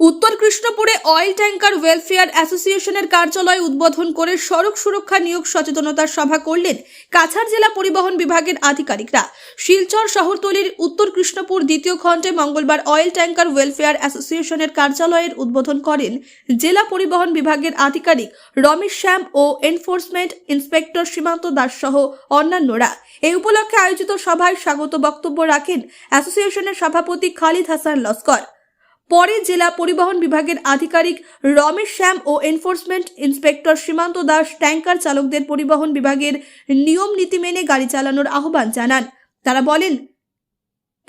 উত্তর কৃষ্ণপুরে oil tanker welfare অ্যাসোসিয়েশনের কার্যালয় উদ্বোধন করে সড়ক সুরক্ষা নিয়োগ সচেতনতার সভা করলেন কাছাড় জেলা পরিবহন বিভাগের আধিকারিকরা। শিলচর শহরতলির উত্তর কৃষ্ণপুর দ্বিতীয় খণ্ডে মঙ্গলবার অয়েল ট্যাঙ্কার ওয়েলফেয়ার অ্যাসোসিয়েশনের কার্যালয়ের উদ্বোধন করেন জেলা পরিবহন বিভাগের আধিকারিক রমেশ শ্যাম ও এনফোর্সমেন্ট ইন্সপেক্টর সীমান্ত দাস সহ অন্যান্যরা। এই উপলক্ষে আয়োজিত সভায় স্বাগত বক্তব্য রাখেন অ্যাসোসিয়েশনের সভাপতি খালিদ হাসান লস্কর। পরে জেলা পরিবহন বিভাগের আধিকারিক রমেশ শ্যাম ও enforcement inspector Simanta Das tanker চালকদের পরিবহন বিভাগের নিয়ম নীতি মেনে গাড়ি চালানোর আহ্বান জানান। তারা বলেন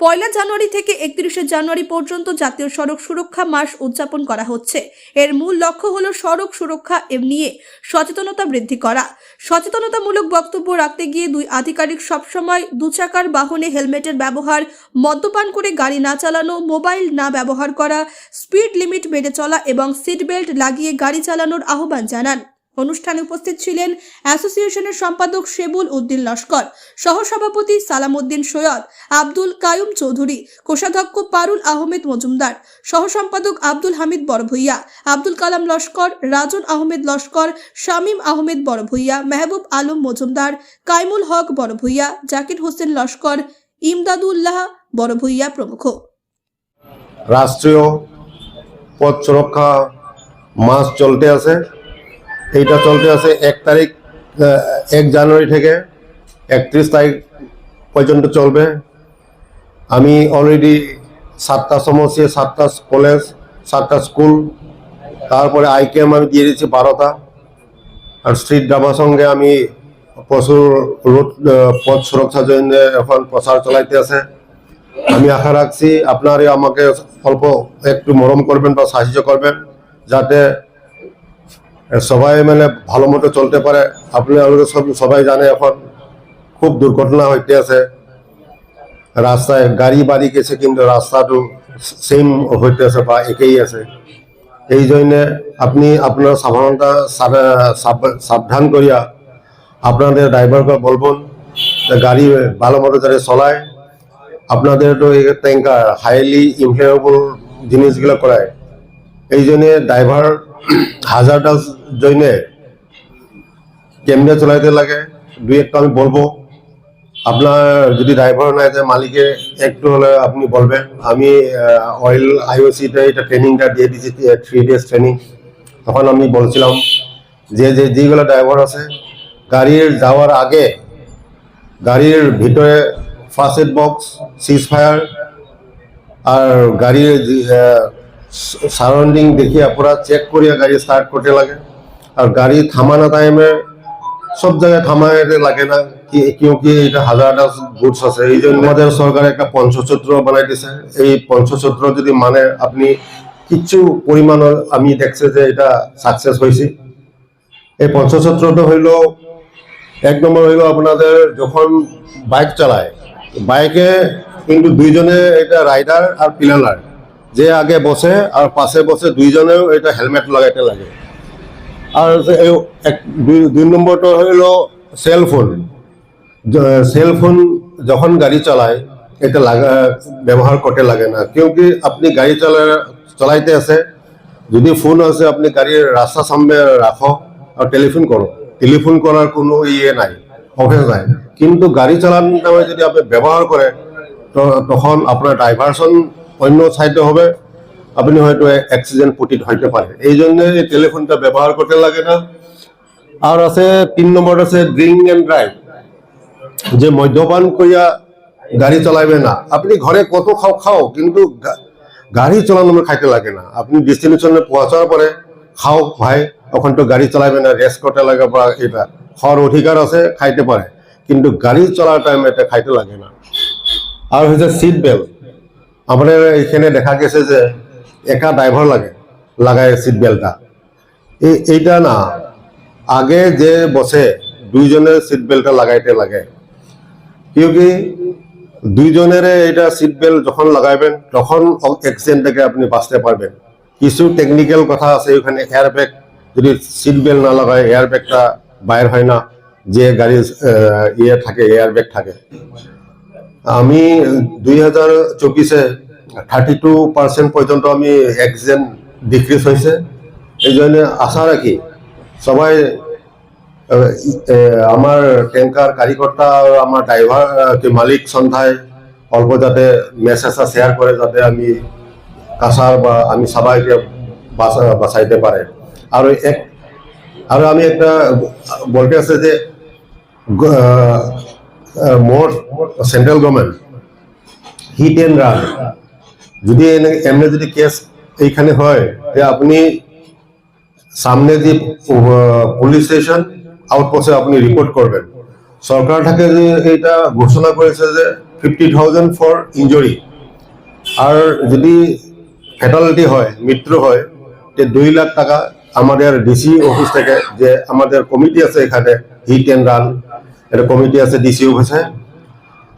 পয়লা জানুয়ারি থেকে একত্রিশে জানুয়ারি পর্যন্ত জাতীয় সড়ক সুরক্ষা মাস উদযাপন করা হচ্ছে। এর মূল লক্ষ্য হল সড়ক সুরক্ষা এ নিয়ে সচেতনতা বৃদ্ধি করা। সচেতনতামূলক বক্তব্য রাখতে গিয়ে দুই আধিকারিক সবসময় দুচাকার বাহনে হেলমেটের ব্যবহার, মদ্যপান করে গাড়ি না চালানো, মোবাইল না ব্যবহার করা, স্পিড লিমিট মেনে চলা এবং সিট বেল্ট লাগিয়ে গাড়ি চালানোর আহ্বান জানান। অনুষ্ঠানে উপস্থিত ছিলেন অ্যাসোসিয়েশনের সম্পাদক শেবুল উদ্দিন লস্কর, সহসভাপতি সালামউদ্দিন সৈয়দ, আব্দুল কায়ুম চৌধুরী, কোষাধ্যক্ষ পারুল আহমেদ মজুমদার, সহসম্পাদক আব্দুল হামিদ বড়ভূইয়া, আব্দুল কালাম লস্কর, রাজন আহমেদ লস্কর, শামীম আহমেদ বড়ভূইয়া, মেহবুব আলম মজুমদার, কাইমুল হক বড়ভূইয়া, জাকির হোসেন লস্কর, ইমদাদুল্লাহ বড়ভূইয়া প্রমুখ। রাষ্ট্রীয় পথ সুরক্ষা মাস চলতে আছে। এইটা চলতে আছে এক তারিখ এক জানুয়ারি থেকে একত্রিশ তারিখ পর্যন্ত চলবে। আমি অলরেডি সাতটা সমস্যা সাতটা কলেজ সাতটা স্কুল তারপরে আইকেএম আমি দিয়ে দিচ্ছি বারোটা। আর স্ট্রিট ড্রামার সঙ্গে আমি প্রচুর রোড পথ সুরক্ষার জন্য এখন প্রচার চালাইতে আছে। আমি আশা রাখছি আপনারা আমাকে অল্প একটু মরম করবেন বা সাহায্য করবেন, যাতে সবাই মানে ভালো মতো চলতে পারে। আপনি আমাদের সব সবাই জানে এখন খুব দুর্ঘটনা হইতে আছে। রাস্তায় গাড়ি বাড়ি গেছে কিন্তু রাস্তাটো সেম হইতে আছে বা একেই আছে। এই জন্যে আপনি আপনার সাবধানতা সাব- সাব- সাবধান করিয়া আপনাদের ড্রাইভারকে বলবেন গাড়ি ভালো মতো যাতে চলায়। আপনাদের তো ট্যাঙ্কার হাইলি ইনফ্লেমেবল জিনিসগুলো করায়। এই জন্যে ড্রাইভার হাজারটার জন্যে কেমনে চলাইতে লাগে, দুই একটা আমি বলব। আপনার যদি ড্রাইভার নাই যে মালিকে একটু হলে আপনি বলবেন। আমি অয়েল আইওসিতে এটা ট্রেনিংটা দিয়ে দিয়েছি থ্রি ডেজ ট্রেনিং তখন আমি বলছিলাম যে যে যেগুলো ড্রাইভার আছে, গাড়ির যাওয়ার আগে গাড়ির ভিতরে ফার্স্ট এড বক্স সিজ ফায়ার আর গাড়ির সারাউন্ডিং দেখি পুরা চেক করিয়া গাড়ি স্টার্ট করতে লাগে। আর গাড়ি থামানো টাইমে সব জায়গায় থামাইতে লাগে না। কি- কিউকি এটা হাজার হাজার গুডস আছে? এই জন্য আমাদের সরকার একটা পঞ্চসূত্র বানাই দিছে এই পঞ্চসূত্র যদি মানে আপনি কিছু পরিমাণের আমি দেখছে যে এটা সাকসেস হয়েছে এই পঞ্চসূত্রটা হইল, এক নম্বর হইল আপনাদের যখন বাইক চালায় বাইকে কিন্তু দুইজনে এটা রাইডার আর পিলানার যে আগে বসে আর পাশে বসে দুইজনেও এটা হেলমেট লাগাইতে লাগে। আর দুই নম্বরটা হইল সেলফোন সেলফোন যখন গাড়ি চালায়, এটা লাগা, ব্যবহার করতে লাগে না। কিউকি আপনি গাড়ি চালা, চালাইতে আছে? যদি ফোন আছে, আপনি গাড়ির রাস্তা সামনে রাখো আর টেলিফোন করো। টেলিফোন করার কোনো ইয়ে নাই, অভ্যাস নাই। কিন্তু গাড়ি চালানোর সময় যদি আপনি ব্যবহার করে তো, তখন আপনার ডাইভারশন অন্য সাইডে হবে। আপনি হয়তো অ্যাক্সিডেন্ট পতিত হইতে পারে। এই জন্য এই টেলিফোনটা ব্যবহার করতে লাগে না। আর আছে, তিন নম্বর আছে, ড্রিঙ্ক অ্যান্ড ড্রাইভ। যে মদ্যপান করিয়া গাড়ি চালাবে না। আপনি ঘরে কত খাও খাও, কিন্তু গাড়ি চালানো খাইতে লাগে না। আপনি ডেস্টিনেশনে পৌঁছার পরে খাও ভাই ওখান তো গাড়ি চালাবে না রেস্ট করতে লাগে বা এটা খাওয়ার অধিকার আছে, খাইতে পারে। কিন্তু গাড়ি চলার টাইমে এটা খাইতে লাগে না। আর হচ্ছে সিট বেল্ট আমাদের এখানে দেখা গেছে যে একা ড্রাইভার লাগে, লাগায় সিট বেল্টটা এই, এইটা না, আগে যে বসে দুইজনের সিট বেল্টটা লাগাইতে লাগে কিউকি দুইজনের এটা সিট বেল্ট যখন লাগাইবেন, তখন অ্যাক্সিডেন্ট থেকে আপনি বাঁচতে পারবেন। কিছু টেকনিক্যাল কথা আছে ওখানে এয়ার ব্যাগ যদি সিট বেল্ট না লাগায় এয়ার ব্যাগটা বাইর হয় না, যে গাড়ির ইয়ে থাকে এয়ার ব্যাগ থাকে। আমি দুই হাজার চব্বিশে থার্টি টু পার্সেন্ট পর্যন্ত আমি অ্যাক্সিডেন্ট ডিক্রিজ হয়েছে এই জন্য আশা রাখি সবাই আমার ট্যাঙ্কার কারিগরটা আমার ড্রাইভার কি মালিক সন্ধ্যায় অল্প যাতে মেসেজটা শেয়ার করে যাতে আমি কাঁচার বা আমি সবাইকে বাঁচা বাঁচাইতে পারে আর এক আর আমি একটা বলতে আছে যে more central government hit and run যদি এমনি যদি কেস এইখানে হয় যে আপনি সামনে যে পুলিশ স্টেশন আউটপোস্টে আপনি রিপোর্ট করবেন। সরকার থেকে যে এটা ঘোষণা করেছে যে ফিফটি থাউজেন্ড ফর ইঞ্জুরি আর যদি ফ্যাটালিটি হয়, মৃত্যু হয় যে দুই লাখ টাকা আমাদের ডিসি অফিস থেকে যে আমাদের কমিটি আছে এখানে হিট অ্যান্ড রান একটা কমিটি আছে ডিসি অফিসে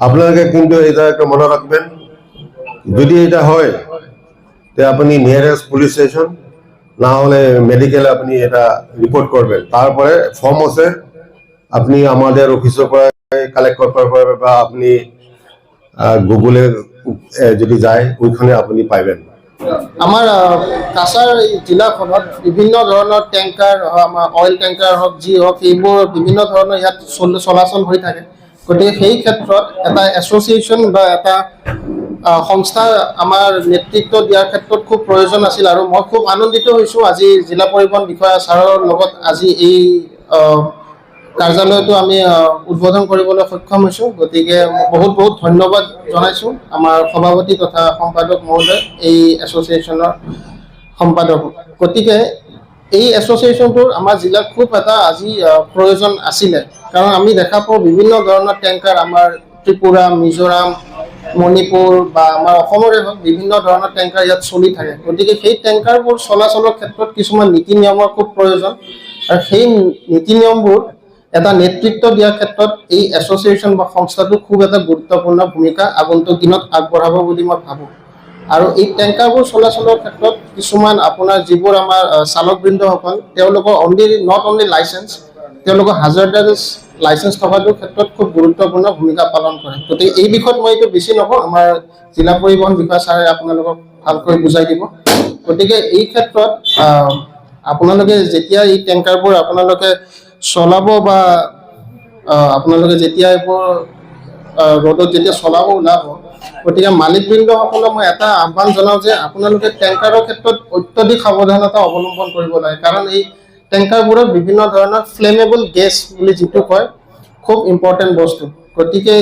আপনাকে কিন্তু এটা একটা মনে রাখবেন, যদি এটা হয়, তো আপনি নিয়ারেস্ট পুলিশ স্টেশন না হলে মেডিকেলে আপনি এটা রিপোর্ট করবেন। তারপরে ফর্ম আছে, আপনি আমাদের অফিসের পরে কালেক্ট করতে পারবেন বা আপনি গুগলে যদি যায়, ওইখানে আপনি পাইবেন। আমাৰ কাছাৰ জিলাখনত বিভিন্ন ধৰণৰ টেংকাৰ আমাৰ অইল টেংকাৰ হওক যি হওক এইবোৰ বিভিন্ন ধৰণৰ ইয়াত চল- চলাচল হৈ থাকে। গতিকে সেই ক্ষেত্ৰত এটা এছ'চিয়েশ্যন বা এটা সংস্থা আমাৰ নেতৃত্ব দিয়াৰ ক্ষেত্ৰত খুব প্ৰয়োজন আছিল আৰু মই খুব আনন্দিত হৈছোঁ আজি জিলা পৰিবহণ বিষয়া ছাৰৰ লগত আজি এই কাৰ্যালয়টো আমি উদ্বোধন কৰিবলৈ সক্ষম হৈছোঁ। গতিকে বহুত বহুত ধন্যবাদ জনাইছোঁ আমাৰ সভাপতি তথা সম্পাদক মহোদয়, এই এছ'চিয়েশ্যনৰ সম্পাদক। গতিকে এই এছ'চিয়েশ্যনটোৰ আমাৰ জিলাত খুব এটা আজি প্ৰয়োজন আছিলে। কাৰণ আমি দেখা পাওঁ বিভিন্ন ধৰণৰ টেংকাৰ, আমাৰ ত্ৰিপুৰা, মিজোৰাম, মণিপুৰ বা আমাৰ অসমৰে হওক, বিভিন্ন ধৰণৰ টেংকাৰ ইয়াত চলি থাকে। গতিকে সেই টেংকাৰবোৰ চলাচলৰ ক্ষেত্ৰত কিছুমান নীতি নিয়মৰ খুব প্ৰয়োজন। আৰু সেই নীতি নিয়মবোৰ এটা নেতৃত্ব দিয়াৰ ক্ষেত্ৰত এই এছ'চিয়েশ্যন বা সংস্থাটো খুব এটা গুৰুত্বপূৰ্ণ ভূমিকা আগন্তুক দিনত আগবঢ়াব বুলি মই ভাবোঁ। আৰু এই টেংকাৰবোৰ চলাচলৰ ক্ষেত্ৰত কিছুমান আপোনাৰ যিবোৰ আমাৰ চালকবৃন্দসকল, তেওঁলোকৰ অনলি নট অনলি লাইচেঞ্চ তেওঁলোকৰ হাজাৰডাছ লাইচেঞ্চ থকাটোৰ ক্ষেত্ৰত খুব গুৰুত্বপূৰ্ণ ভূমিকা পালন কৰে। গতিকে এই বিষয়ত মই এইটো বেছি নকওঁ, আমাৰ জিলা পৰিবহণ বিষয়া ছাৰে আপোনালোকক ভালকৈ বুজাই দিব। গতিকে এই ক্ষেত্ৰত আপোনালোকে যেতিয়া এই টেংকাৰবোৰ আপোনালোকে চলাব বা আপোনালোকে যেতিয়া এইবোৰ ৰ'দত যেতিয়া চলাব ওলাব, গতিকে মালিকবৃন্দসকলক মই এটা আহ্বান জনাওঁ যে আপোনালোকে টেংকাৰৰ ক্ষেত্ৰত অত্যধিক সাৱধানতা অৱলম্বন কৰিব লাগে। কাৰণ এই টেংকাৰবোৰত বিভিন্ন ধৰণৰ ফ্লেমেবল গেছ বুলি যিটো কয়, খুব ইম্পৰ্টেণ্ট বস্তু। গতিকে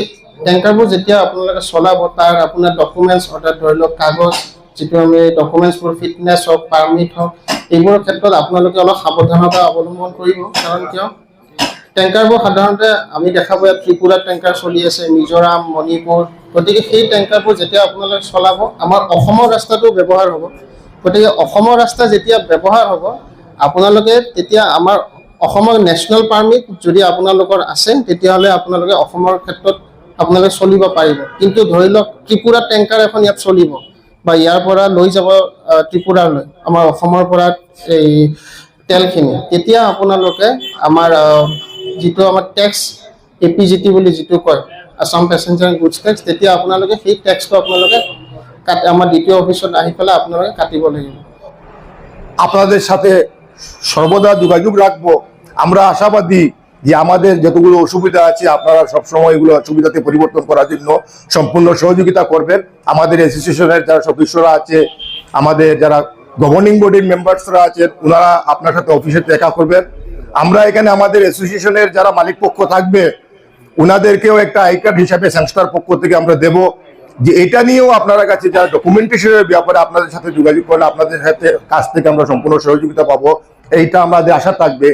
টেংকাৰবোৰ যেতিয়া আপোনালোকে চলাব, তাৰ আপোনাৰ ডকুমেণ্টছ অৰ্থাৎ ধৰি লওক কাগজ, যিটো আমি ডকুমেণ্টছবোৰ ফিটনেছ হওক পাৰ্মিট হওক এইবোৰৰ ক্ষেত্ৰত আপোনালোকে অলপ সাৱধানতা অৱলম্বন কৰিব। কাৰণ কিয়? টেংকাৰবোৰ সাধাৰণতে আমি দেখা পাওঁ ত্ৰিপুৰাত টেংকাৰ চলি আছে, মিজোৰাম, মণিপুৰ। গতিকে সেই টেংকাৰবোৰ যেতিয়া আপোনালোকে চলাব, আমাৰ অসমৰ ৰাস্তাটো ব্যৱহাৰ হ'ব। গতিকে অসমৰ ৰাস্তা যেতিয়া ব্যৱহাৰ হ'ব, আপোনালোকে তেতিয়া আমাৰ অসমৰ নেশ্যনেল পাৰ্মিট যদি আপোনালোকৰ আছে, তেতিয়াহ'লে আপোনালোকে অসমৰ ক্ষেত্ৰত আপোনালোকে চলিব পাৰিব। কিন্তু ধৰি লওক ত্ৰিপুৰা টেংকাৰ এখন ইয়াত চলিব। বা ইয়াৰ পৰা লৈ যাব ত্ৰিপুৰালৈ, আমাৰ অসমৰ পৰা এই তেলখিনি। তেতিয়া আপোনালোকে আমাৰ যিটো আমাৰ টেক্স এ পি জি টি বুলি যিটো কয় আছাম পেচেঞ্জাৰ গুডছ টেক্স তেতিয়া আপোনালোকে সেই টেক্সটো আপোনালোকে কাট, আমাৰ দ্বিতীয় অফিচত আহি পেলাই আপোনালোকে কাটিব লাগিব। আপনাদের সাথে সর্বদা যোগাযোগ রাখব। আমরা আশাবাদী যে আমাদের যতগুলো অসুবিধা আছে, আপনারা সবসময় এগুলো অসুবিধাতে পরিবর্তন করার জন্য সম্পূর্ণ সহযোগিতা করবেন। আমাদের অ্যাসোসিয়েশনের যারা সদস্যরা আছে, আমাদের যারা গভর্নিং বডির মেম্বার্সরা আছেন ওনারা আপনার সাথে অফিসে দেখা করবেন। আমরা এখানে আমাদের অ্যাসোসিয়েশনের যারা মালিক পক্ষ থাকবে ওনাদেরকেও একটা আই কার্ড হিসাবে সংস্থার পক্ষ থেকে আমরা দেব। যে এটা নিয়েও আপনারা কাছে যারা ডকুমেন্টেশনের ব্যাপারে আপনাদের সাথে যোগাযোগ করলে আপনাদের সাথে কাছ থেকে আমরা সম্পূর্ণ সহযোগিতা পাবো। এইটা আমাদের আশা থাকবে।